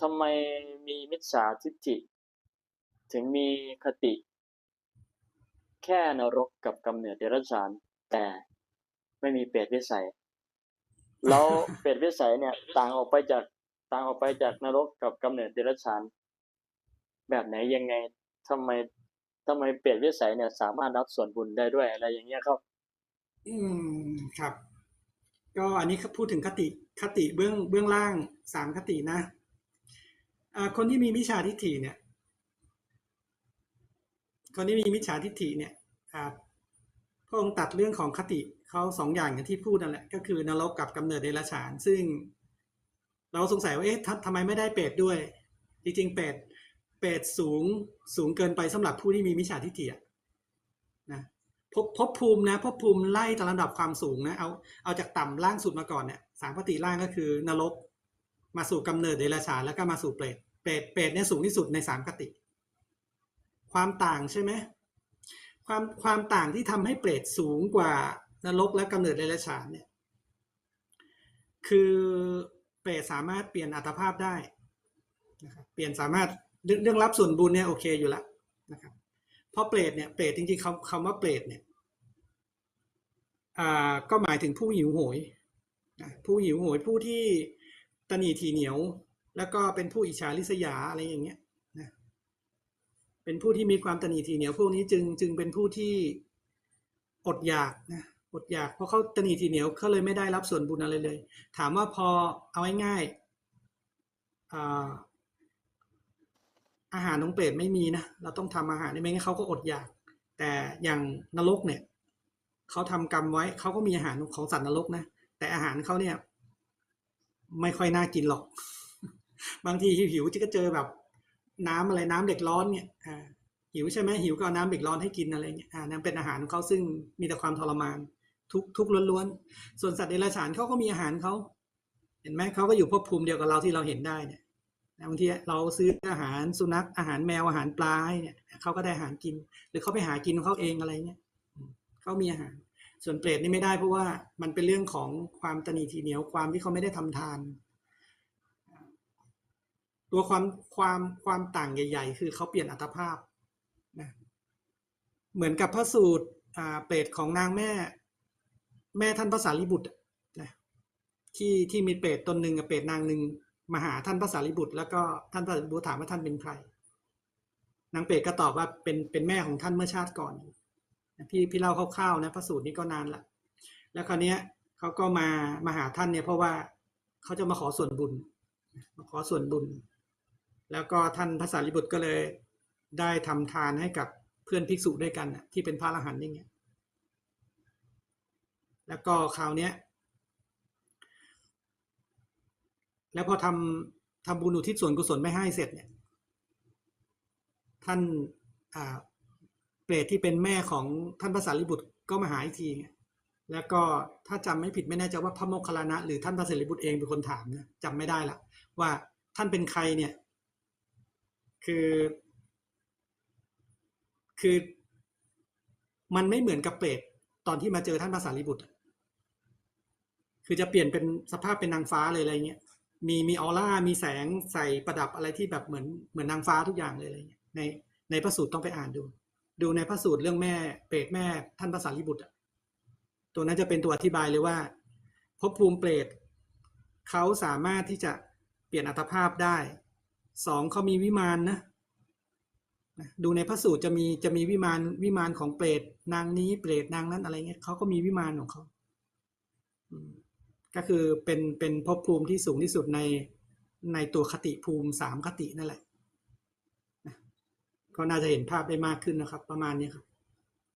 ทำไมมีมิจฉาทิฏฐิ ถึงมีคติ แค่นรกกับกำเนิดเดรัจฉาน แต่ไม่มีเปรตวิสัย แล้วเปรตวิสัยเนี่ย ต่างออกไปจากต่างออกไปจากนรกกับกำเนิดเดรัจฉาน แบบไหนยังไงทำไมทำไมเปรตวิสัยเนี่ย สามารถรับส่วนบุญได้ด้วยอะไรอย่างเงี้ยครับ อืมครับ ก็อันนี้พูดถึงคติคติเบื้องเบื้องล่างสามคตินะ คนที่มีมิจฉาทิฏฐิเนี่ย คนที่มีมิจฉาทิฏฐิเนี่ยพระองค์ตัดเรื่องของคติเขาสองอย่างอย่างที่พูดนั่นแหละ ก็คือนรกกับกำเนิดเดรัจฉาน ซึ่ง เราสงสัยว่าเอ๊ะทำไมไม่ได้เปรตด้วย จริงๆเปรตเปรตสูงสูงเกินไปสำหรับผู้ที่มีมิจฉาทิฏฐินะพภพภูมินะภพภูมิไล่ตามลำดับความสูงนะเอาเอาจากต่ำล่างสุดมาก่อนเนี่ยสามคติล่างก็คือนรก มาสู่กำเนิดเดรัจฉานแล้วก็มาสู่เปรต เปรต เปรตเนี่ยสูงที่สุดในสามคติ ความต่างใช่ไหมความความต่างที่ทำให้เปรตสูงกว่านรกและกำเนิดเดรัจฉานเนี่ย คือเปรตสามารถเปลี่ยนอัตภาพได้นะครับ เปลี่ยนสามารถเรื่องรับส่วนบุญเนี่ยโอเคอยู่ล้วนะครับ เพราะเปรตเนี่ย เปรตจริงๆคำคำว่าเปรตเนี่ยอ่าก็หมายถึงผู้หิวโหย ผู้หิวโหยผู้ที่ ตนีทีเหนียว แล้วก็เป็นผู้อิจฉาริษยาอะไรอย่างเงี้ยนะเป็นผู้ที่มีความตนีทีเหนียว พวกนี้จึงจึงเป็นผู้ที่อดอยากนะอดอยาก เพราะเขาตนีทีเหนียวเขาเลยไม่ได้รับส่วนบุญอะไรเลย ถามว่าพอเอาง่ายๆอาหารของเปรตไม่มีนะเราต้องทำอาหารไม่งั้นเขาก็อดอยาก แต่อย่างนรกเนี่ยเขาทำกรรมไว้เขาก็มีอาหารของสัตว์นรกนะแต่อาหารเขาเนี่ย ไม่ค่อยน่ากินหรอก บางทีหิวๆจะก็เจอแบบ น้ำอะไรน้ำเด็กร้อนเนี่ยอ่าหิวใช่ไหมหิวก็เอาน้ำเด็กร้อนให้กินอะไรเงี้ยอ่านั่นเป็นอาหารของเขาซึ่งมีแต่ความทรมาน ทุกทุกล้วนๆ ส่วนสัตว์เดรัจฉานเขาก็มีอาหารเขาเห็นไหมเขาก็อยู่ภพภูมิเดียวกับเราที่เราเห็นได้เนี่ยบางทีเราซื้ออาหารสุนัขอาหารแมวอาหารปลาเนี่ยเขาก็ได้อาหารกิน หรือเขาไปหากินของเขาเองอะไรเงี้ยเขามีอาหาร ส่วนเปรตนี่ไม่ได้เพราะว่ามันเป็นเรื่องของความตนีทีเหนียวความที่เขาไม่ได้ทำทาน ตัวความความความต่างใหญ่ ๆ คือเขาเปลี่ยนอัตภาพนะเหมือนกับพระสูตรเปรตของนางแม่ แม่ท่านพระสารีบุตรนะที่ที่มีเปรตตนหนึ่งกับเปรตนางหนึ่งมาหาท่านพระสารีบุตร แล้วก็ท่านพระสารีบุตรถามว่าท่านเป็นใครนางเปรตก็ตอบว่าเป็นเป็นแม่ของท่านเมื่อชาติก่อน พี่พี่เล่าคร่าวๆนะพระสูตรนี้ก็นานละแล้วคราวนี้ยเขาก็มามาหาท่านเนี่ยเพราะว่าเขาจะมาขอส่วนบุญ มาขอส่วนบุญ แล้วก็ท่านพระสารีบุตรก็เลยได้ทำทานให้กับเพื่อนภิกษุด้วยกันที่เป็นพระอรหันต์อย่างเงี้ยแล้วก็คราวเนี้ย แล้วพอทำทำบุญอุทิศส่วนกุศลไม่ให้เสร็จเนี่ย ท่านอ่า รตที่เป็นแม่ของท่านพระสารีบุตรก็มาหาอีกที แล้วก็ถ้าจำไม่ผิดไม่แน่ใจว่าพระโมคคัลลานะหรือท่านพระสารีบุตรเองเป็นคนถามนะจำไม่ได้ละว่าท่านเป็นใครเนี่ย คือ คือ มันไม่เหมือนกับเปรตตอนที่มาเจอท่านพระสารีบุตร คือจะเปลี่ยนเป็นสภาพเป็นนางฟ้าเลยอะไรเงี้ย มีมีออร่า มีแสงใส่ประดับอะไรที่แบบเหมือนเหมือนนางฟ้าทุกอย่างเลยอะไรเงี้ย ในในพระสูตรต้องไปอ่านดู ดูในพระสูตรเรื่องแม่เปรตแม่ท่านพระสารีบุตรอะตัวนั้นจะเป็นตัวอธิบายเลยว่าภพภูมิเปรตเขาสามารถที่จะเปลี่ยนอัตภาพได้สองเขามีวิมานนะดูในพระสูตรจะมีจะมีวิมานวิมานของเปรตนางนี้เปรตนางนั้นอะไรเงี้ยเขาก็มีวิมานของเขาก็คือเป็นเป็นภพภูมิที่สูงที่สุดในในตัวคติภูมิสามคตินั่นแหละ ก็น่าจะเห็นภาพได้มากขึ้นนะครับ ประมาณนี้ครับ